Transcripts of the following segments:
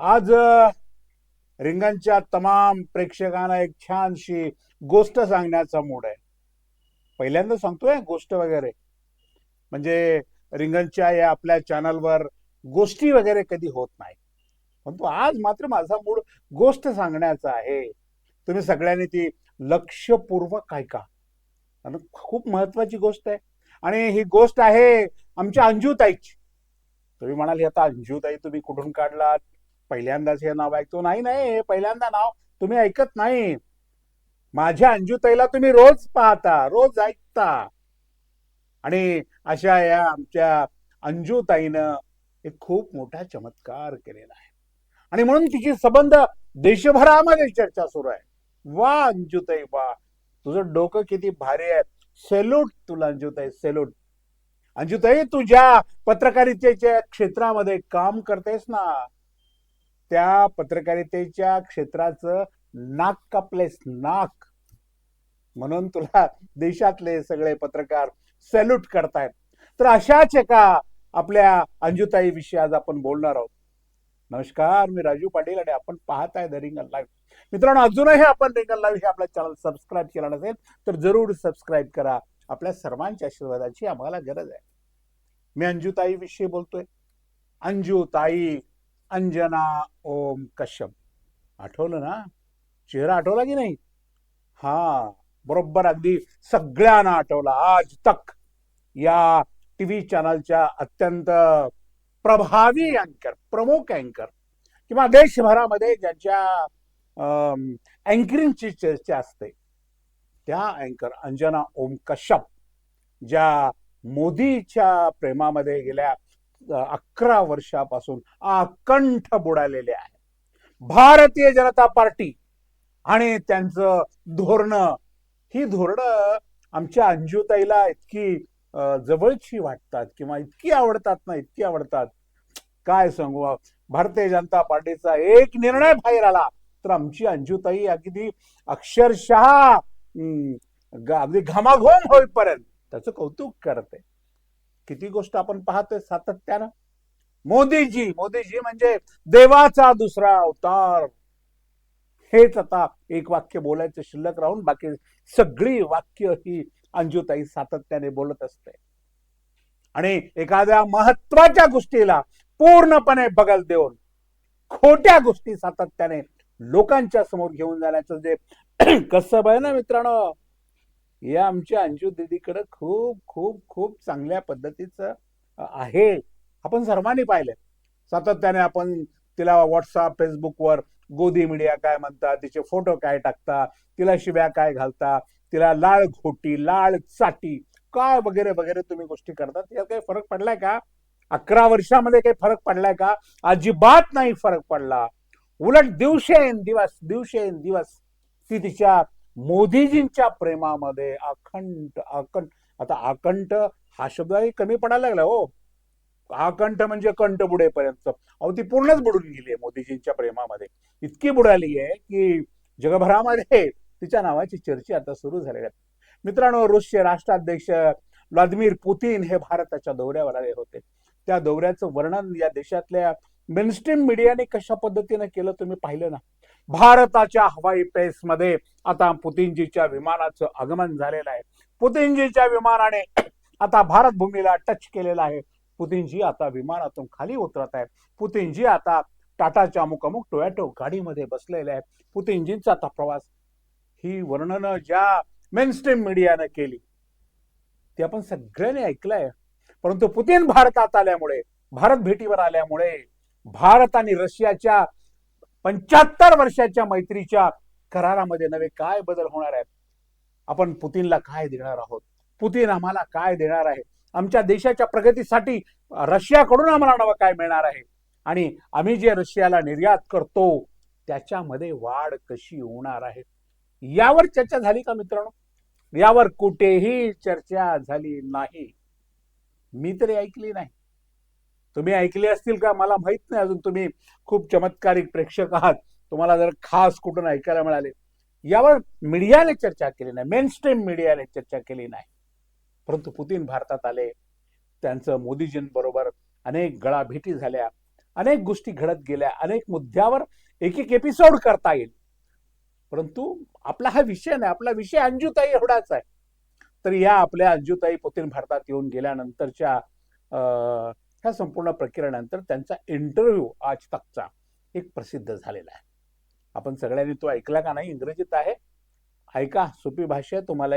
आज रिंगणच्या तमाम प्रेक्षकांना एक छानशी गोष्ट सांगण्याचा मूड आहे. पहिल्यांदा सांगतोय गोष्ट वगैरे. म्हणजे रिंगणच्या या आपल्या चॅनलवर गोष्टी वगैरे कधी होत नाही. परंतु आज मात्र माझा मूड गोष्ट सांगण्याचा आहे. तुम्ही सगळ्यांनी ती लक्षपूर्वक ऐका. आणि खूप महत्वाची गोष्ट आहे. आणि ही गोष्ट आहे आमच्या अंजूताईची. तुम्ही म्हणाल आता अंजूताई तुम्ही कुठून काढलात? पहिल्यांदाच हे नाव ऐकतो. नाही नाही हे पहिल्यांदा नाव तुम्ही ऐकत नाही. माझ्या अंजूताईला तुम्ही रोज पाहता रोज ऐकता. आणि अशा या आमच्या अंजूताईनं एक खूप मोठा चमत्कार केलेला आहे. आणि म्हणून तिची संबंध देशभरामध्ये चर्चा सुरू आहे. वा अंजुताई वा. तुझं डोकं किती भारी आहे. सेल्यूट तुला अंजूताई सेल्यूट. अंजुताई तुझ्या पत्रकारितेच्या क्षेत्रामध्ये काम करतेस ना त्या पत्रकारितेच्या क्षेत्राचं नाक कापलेस नाक. म्हणून तुला देशातले सगळे पत्रकार सॅल्यूट करतायत. तर अशाच एका आपल्या अंजुताई विषयी आज आपण बोलणार आहोत. नमस्कार मी राजू पाटील आणि आपण पाहत आहे द रिंगल लाईव्ह. मित्रांनो अजूनही आपण रिंगल लाईव्ह हे आपल्या चॅनल सबस्क्राईब केला नसेल तर जरूर सबस्क्राईब करा. आपल्या सर्वांच्या आशीर्वादाची आम्हाला गरज आहे. मी अंजुताई विषयी बोलतोय. अंजुताई अंजना ओम कश्यप. आठवलं ना? चेहरा आठवला की नाही? हा बरोबर अगदी सगळ्यांना आठवला. आज तक या टीव्ही चॅनलच्या अत्यंत प्रभावी अँकर प्रमुख अँकर किंवा देशभरामध्ये ज्यांच्या अँकरिंगची चर्चा असते त्या अँकर अंजना ओम कश्यप ज्या मोदीच्या प्रेमामध्ये गेल्या अकरा वर्षापासून अकंठ बुडालेले आहे भारतीय जनता पार्टी आणि त्यांचं धोरण. ही धोरणं आमच्या अंजुताईला इतकी जवळची वाटतात किंवा इतकी आवडतात ना इतकी आवडतात. काय सांगू भारतीय जनता पार्टीचा एक निर्णय बाहेर आला तर आमची अंजुताई अगदी अक्षरशः अगदी घमाघोम होईपर्यंत त्याचं कौतुक करते. किती गोष्ट आपण पाहतोय? सातत्यानं. मोदीजी मोदीजी म्हणजे देवाचा दुसरा अवतार. हेच आता एक वाक्य बोलायचं शिल्लक राहून बाकी सगळी वाक्य ही अंजुताई सातत्याने बोलत असते. आणि एखाद्या महत्त्वाच्या गोष्टीला पूर्णपणे बगल देऊन खोट्या गोष्टी सातत्याने लोकांच्या समोर घेऊन जाण्याचं जे कसब आहे ना मित्रांनो? या आमच्या अंजू दीदीकडे खूप खूप खूप चांगल्या पद्धतीचं आहे. आपण सर्वांनी पाहिलं सातत्याने आपण तिला व्हॉट्सअप फेसबुकवर गोदी मीडिया काय म्हणतात तिचे फोटो काय टाकता तिला शिव्या काय घालता तिला लाळ घोटी लाळ चाटी काय वगैरे वगैरे तुम्ही गोष्टी करता तिला काही फरक पडलाय का? अकरा वर्षामध्ये काही फरक पडलाय का? अजिबात नाही फरक पडला. उलट दिवसेन दिवस दिवसेन दिवस ती तिच्या मोदीजींच्या प्रेमामध्ये अखंड अखंड आता अकंठ हा शब्दही कमी पडायला लागला हो. अकंठ म्हणजे कंठ बुडेपर्यंत. अहो ती पूर्णच बुडून गेली आहे मोदीजींच्या प्रेमामध्ये. इतकी बुडाली आहे की जगभरामध्ये तिच्या नावाची चर्चा आता सुरू झालेली आहे. मित्रांनो रुसचे राष्ट्राध्यक्ष व्लादिमीर पुतीन हे भारताच्या दौऱ्यावर आले होते. त्या दौऱ्याचं वर्णन या देशातल्या मेनस्ट्रीम मीडियाने कशा पद्धतीने केलं तुम्ही पाहिलं ना? भारताच्या हवाई पेसमध्ये आता पुतीनजीच्या विमानाचं आगमन झालेलं आहे. पुतीनजीच्या विमानाने आता भारत भूमीला टच केलेला आहे. पुतीनजी आता विमानातून खाली उतरत आहेत पुतीनजी आता टाटाच्या अमुक अमुक टोयॅटो गाडीमध्ये बसलेले आहेत पुतीनजींचा आता प्रवास ही वर्णनं ज्या मेनस्ट्रीम मीडियानं केली ती आपण सगळ्यांनी ऐकलंय. परंतु पुतीन भारतात आल्यामुळे भारत भेटीवर आल्यामुळे भारत आणि रशियाच्या पंच्याहत्तर वर्षाच्या मैत्रीच्या करारामध्ये नवे काय बदल होणार आहेत? आपण पुतीनला काय देणार आहोत? पुतीन आम्हाला काय देणार आहे? आमच्या देशाच्या प्रगतीसाठी रशियाकडून आम्हाला नवं काय मिळणार आहे? आणि आम्ही जे रशियाला निर्यात करतो त्याच्यामध्ये वाढ कशी होणार आहे? यावर चर्चा झाली का मित्रांनो? यावर कुठेही चर्चा झाली नाही. मी तरी ऐकली नाही. तुम्ही ऐकले असतील का? मला माहीत नाही अजून तुम्ही खूप चमत्कारिक प्रेक्षक आहात. तुम्हाला जर खास कुठून ऐकायला मिळाले. यावर मीडियाने चर्चा केली नाही. मेन स्ट्रीम मीडियाने चर्चा केली नाही. परंतु पुतीन भारतात आले. त्यांचं मोदीजींबरोबर अनेक गळाभेटी झाल्या. अनेक गोष्टी घडत गेल्या. अनेक मुद्द्यावर एक एक एपिसोड करता येईल. परंतु आपला हा विषय नाही. आपला विषय अंजुताई एवढाच आहे. तर या आपल्या अंजुताई पुतीन भारतात येऊन गेल्यानंतरच्या अं, ह्या संपूर्ण प्रक्रियेनंतर त्यांचा इंटरव्ह्यू आज तकचा एक प्रसिद्ध झालेला आहे. आपण सगळ्यांनी तो ऐकला का नाही? इंग्रजीत आहे. ऐका सोपी भाषा तुम्हाला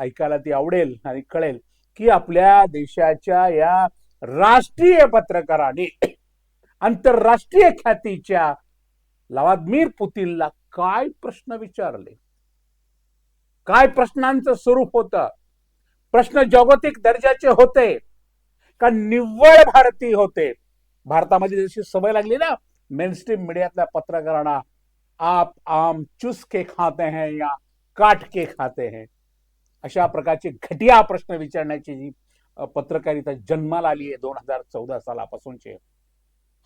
ऐकायला ती आवडेल आणि कळेल की आपल्या देशाच्या या राष्ट्रीय पत्रकाराने आंतरराष्ट्रीय ख्यातीच्या लवादमीर पुतीनला काय प्रश्न विचारले? काय प्रश्नांचं स्वरूप होतं? प्रश्न जागतिक दर्जाचे होते. का निव्वळ भारतीय होते. भारतामध्ये जशी सवय लागली ना मेनस्ट्रीम मीडियातल्या पत्रकारांना आप आम चुस के खाते हैं या काट के खाते हैं. अशा प्रकारचे घटिया प्रश्न विचारण्याची जी पत्रकारिता जन्माला आली आहे दोन हजार चौदा सालापासूनचे.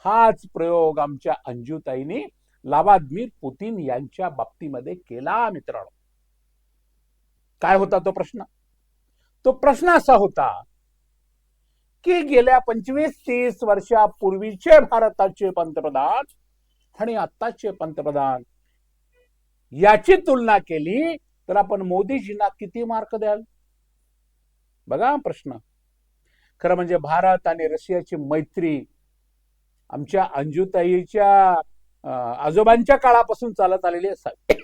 हाच प्रयोग आमच्या अंजुताईने व्लादिमीर पुतीन यांच्या बाबतीमध्ये केला मित्रांनो. काय होता तो प्रश्न? तो प्रश्न असा होता की गेल्या पंचवीस तीस वर्षापूर्वीचे भारताचे पंतप्रधान आणि आत्ताचे पंतप्रधान याची तुलना केली तर आपण मोदीजींना किती मार्क द्याल? बघा प्रश्न. खरं म्हणजे भारत आणि रशियाची मैत्री आमच्या अंजुताईच्या आजोबांच्या काळापासून चालत आलेली असावी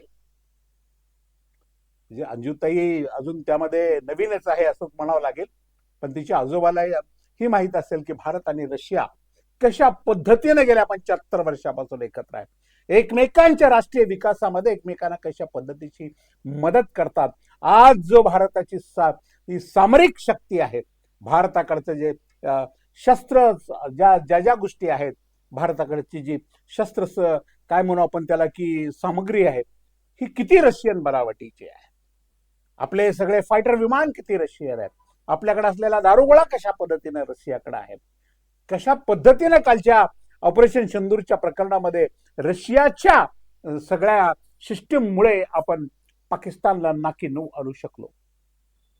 म्हणजे अंजुताई अजून त्यामध्ये नवीनच आहे असं म्हणावं लागेल. पण तिच्या आजोबाला ही माहीत असेल की भारत आणि रशिया कशा पद्धतीने गेल्या पंच्याहत्तर वर्षापासून एकत्र आहे एकमेकांच्या राष्ट्रीय विकासामध्ये एकमेकांना कशा पद्धतीची मदत करतात. आज जो भारताची सा सामरिक शक्ती आहे भारताकडचं जे शस्त्र ज्या ज्या ज्या गोष्टी आहेत भारताकडची जी शस्त्र काय म्हणू आपण त्याला की सामग्री आहे ही किती रशियन बनावटीची आहे. आपले सगळे फायटर विमान किती रशियन आहेत. आपल्याकडे असलेला दारुगोळा कशा पद्धतीने रशियाकडे आहे? कशा पद्धतीने कालच्या ऑपरेशन सिंदूरच्या प्रकरणामध्ये रशियाच्या सगळ्या सिस्टीममुळे आपण पाकिस्तानला नाकी नऊ आणू शकलो?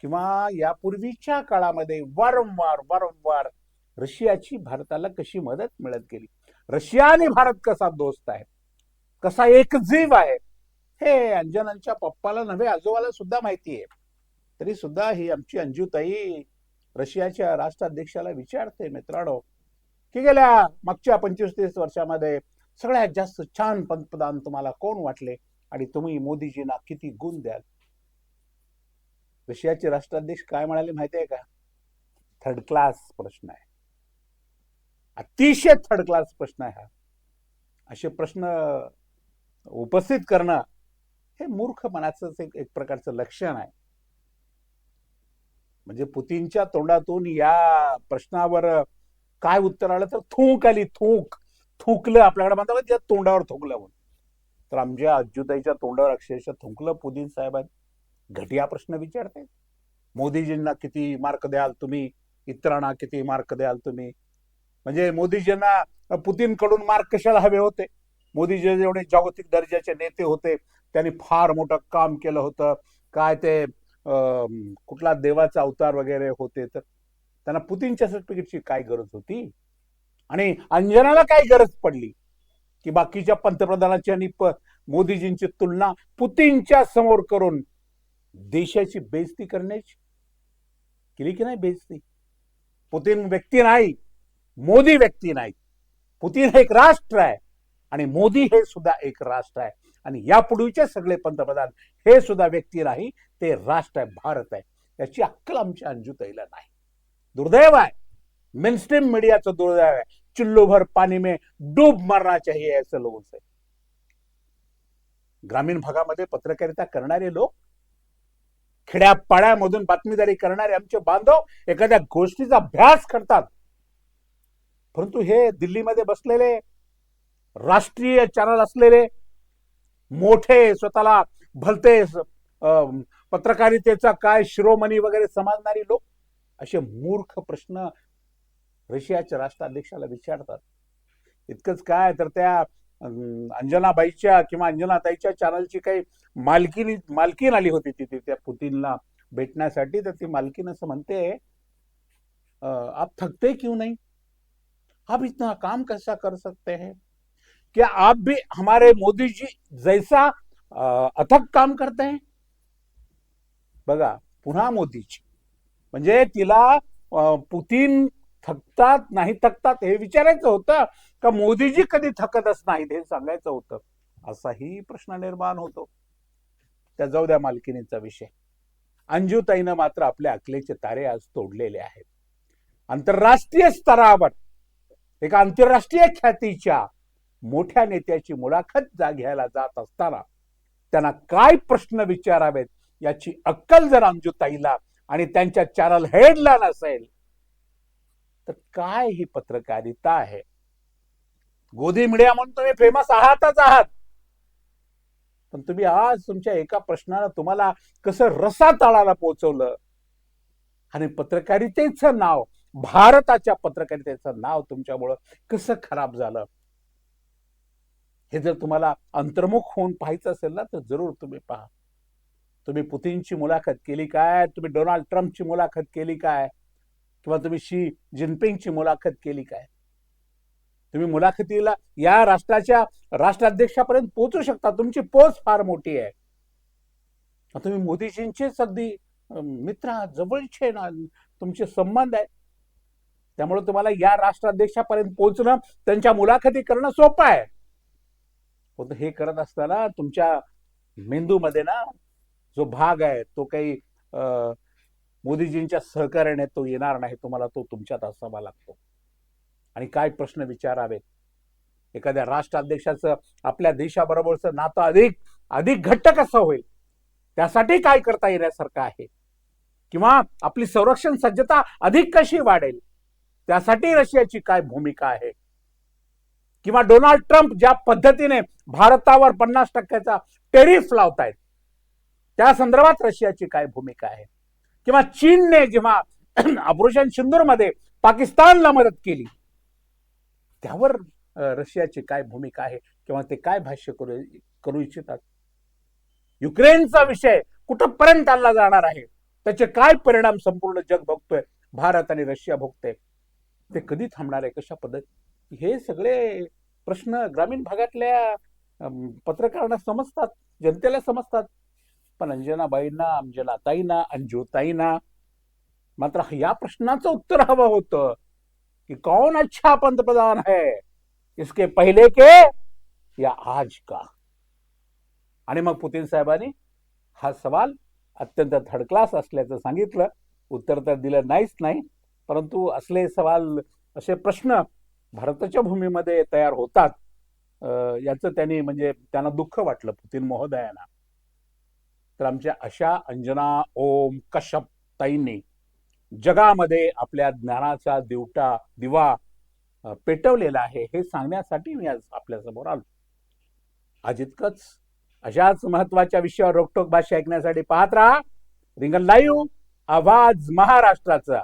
किंवा यापूर्वीच्या काळामध्ये वारंवार वारंवार रशियाची भारताला कशी मदत मिळत गेली? रशिया आणि भारत कसा दोस्त आहे? कसा एकजीव आहे? हे अंजनांच्या पप्पाला नव्हे आजोबाला सुद्धा माहिती आहे तरी सुद्धा ही आमची अंजुताई रशियाच्या राष्ट्राध्यक्षाला विचारते मित्रांनो. की गेल्या मागच्या पंचवीस तीस वर्षामध्ये सगळ्यात जास्त छान पंतप्रधान तुम्हाला कोण वाटले? आणि तुम्ही मोदीजींना किती गुण द्याल? रशियाचे राष्ट्राध्यक्ष काय म्हणाले माहिती आहे का? थर्ड क्लास प्रश्न आहे. अतिशय थर्ड क्लास प्रश्न आहे हा. असे प्रश्न उपस्थित करणं हे मूर्खपणाचं एक एक प्रकारचं लक्षण आहे. म्हणजे पुतीनच्या तोंडातून या प्रश्नावर काय उत्तर आलं तर थूक आली थूक. थुंकलं आपल्याकडे म्हणतात त्या तोंडावर थुकलं म्हणून. तर आमच्या अज्युताईच्या तोंडावर अक्षरशः थुंकलं पुतीन साहेबांनी. घटिया प्रश्न विचारते मोदीजींना किती मार्क द्याल तुम्ही? इतरांना किती मार्क द्याल तुम्ही? म्हणजे मोदीजींना पुतीन कडून मार्क कशाला हवे होते? मोदीजी जेवढे जागतिक दर्जाचे नेते होते. त्यांनी फार मोठं काम केलं होतं. काय ते कुठला देवाचा अवतार वगैरे होते तर त्यांना पुतीनच्या सर्टिफिकेटची काय गरज होती? आणि अंजनाला काय गरज पडली? की बाकीच्या पंतप्रधानाची आणि मोदीजींची तुलना पुतीनच्या समोर करून देशाची बेइज्जती करण्याची? केली की नाही बेजती पुतीन व्यक्ती नाही मोदी व्यक्ती नाही. पुतीन हे एक राष्ट्र आहे आणि मोदी हे सुद्धा एक राष्ट्र आहे. आणि यापूर्वीचे सगळे पंतप्रधान हे सुद्धा व्यक्ती नाही ते राष्ट्र आहे भारत आहे. याची अक्कल आमच्या अंजुताईला नाही. दुर्दैव आहे. मेनस्ट्रीम मीडियाचं दुर्दैव आहे. चुल्लू भर पाणी में डूब मरना चाहिए ऐसे लोगों से ग्रामीण भागामध्ये पत्रकारिता करणारे लोक खेड्यापाड्यामधून बातमीदारी करणारे आमचे बांधव एखाद्या गोष्टीचा अभ्यास करतात. परंतु हे दिल्लीमध्ये बसलेले राष्ट्रीय चॅनल असलेले मोठे स्वतःला भलते अं, पत्रकारितेचा काय शिरोमणी वगैरे समजणारी लोक असे मूर्ख प्रश्न रशियाच्या राष्ट्राध्यक्षाला विचारतात. इतकंच काय तर त्या अंजनाबाईच्या किंवा अंजनाताईच्या चॅनलची काही मालकीनी मालकीन आली होती तिथे त्या पुतीनला भेटण्यासाठी. तर ती मालकीन असं म्हणते आप थकते क्यों नाही? आप इतना काम कैसा कर सकते हैं? क्या आप भी हमारे मोदी जी जैसा अथक काम करते हैं? बघा पुन्हा मोदीजी. म्हणजे तिला पुतीन थकतात नाही थकतात हे विचारायचं होतं का मोदीजी कधी थकतच नाहीत हे सांगायचं होतं? असाही प्रश्न निर्माण होतो. त्या जाऊ द्या मालकिनीचा विषय. अंजुताईनं मात्र आपल्या अकलेचे तारे आज तोडलेले आहेत. आंतरराष्ट्रीय स्तरावर एका आंतरराष्ट्रीय ख्यातीच्या मोठ्या नेत्याची मुलाखत जा घ्यायला जात असताना त्यांना काय प्रश्न विचारावेत याची अक्कल जर अंजुताईला आणि त्यांच्या चॅनल हेडला नसेल तर काय ही पत्रकारिता आहे? गोदी मीडिया म्हणून तुम्ही फेमस आहातच आहात. पण तुम्ही आज तुमच्या एका प्रश्नानं तुम्हाला कसं रसा तळाला पोहोचवलं आणि पत्रकारितेचं नाव भारताच्या पत्रकारितेचं नाव तुमच्यामुळं कसं खराब झालं? हे जर तुम्हाला अंतर्मुख होऊन पाहायचं असेल ना तर जरूर तुम्ही पहा. तुम्ही पुतीनची मुलाखत केली काय? तुम्ही डोनाल्ड ट्रम्पची मुलाखत केली काय? किंवा तुम्ही शी जिनपिंगची मुलाखत केली काय? तुम्ही मुलाखतीला या राष्ट्राच्या राष्ट्राध्यक्षापर्यंत पोहोचू शकता. तुमची पोच फार मोठी आहे. तुम्ही मोदीजींचेच अगदी मित्र जवळचे ना तुमचे संबंध आहे त्यामुळे तुम्हाला या राष्ट्राध्यक्षापर्यंत पोहोचणं त्यांच्या मुलाखती करणं सोपं आहे. पण हे करत असताना तुमच्या मेंदूमध्ये ना जो भाग आहे तो काही अं, मोदीजींच्या सहकार्याने तो येणार नाही. तुम्हाला तो तुमच्यात असावा लागतो. आणि काय प्रश्न विचारावेत? एखाद्या राष्ट्राध्यक्षाचं आपल्या देशाबरोबरचं नातं अधिक अधिक घट्ट कसं होईल? त्यासाठी काय करता येण्यासारखं आहे? किंवा आपली संरक्षण सज्जता अधिक कशी वाढेल? त्यासाठी रशियाची काय भूमिका आहे? किंवा डोनाल्ड ट्रम्प ज्या पद्धतीने भारतावर पन्नास टक्क्याचा टेरिफ लावतायत त्या संदर्भात रशियाची काय भूमिका आहे? किंवा चीनने जेव्हा ऑपरेशन सिंदूरमध्ये पाकिस्तानला मदत केली त्यावर रशियाची काय भूमिका आहे किंवा ते काय भाष्य करू करू इच्छितात? युक्रेनचा विषय कुठंपर्यंत आणला जाणार आहे? त्याचे काय परिणाम संपूर्ण जग बघतोय भारत आणि रशिया भोगते ते कधी थांबणार आहे? कशा पद्धत हे सगळे प्रश्न ग्रामीण भागातल्या पत्रकारांना समजतात जनतेला समजतात. पण अंजनाबाईंना अंजनाताईंना अंजुताईंना मात्र या प्रश्नाचं उत्तर हवं होतं कि कौन अच्छा पंतप्रधान है इसके पहिले के या आज का? आणि मग पुतीन साहेबांनी हा सवाल अत्यंत थर्ड क्लास असल्याचं सांगितलं. उत्तर तर दिलं नाहीच नाही परंतु असले सवाल असे प्रश्न भारताच्या भूमीमध्ये तयार होतात. याचं त्यांनी म्हणजे त्यांना दुःख वाटलं पुतीन महोदयांना. तर आमच्या अशा अंजना ओम कश्यप ताईंनी जगामध्ये आपल्या ज्ञानाचा दिवटा दिवा पेटवलेला आहे हे सांगण्यासाठी मी आज आपल्यासमोर आलो. आज इतकंच. अशाच महत्त्वाच्या विषयावर रोकटोक भाषा ऐकण्यासाठी पाहत राहा. रिंगण लाईव्ह आवाज महाराष्ट्राचा.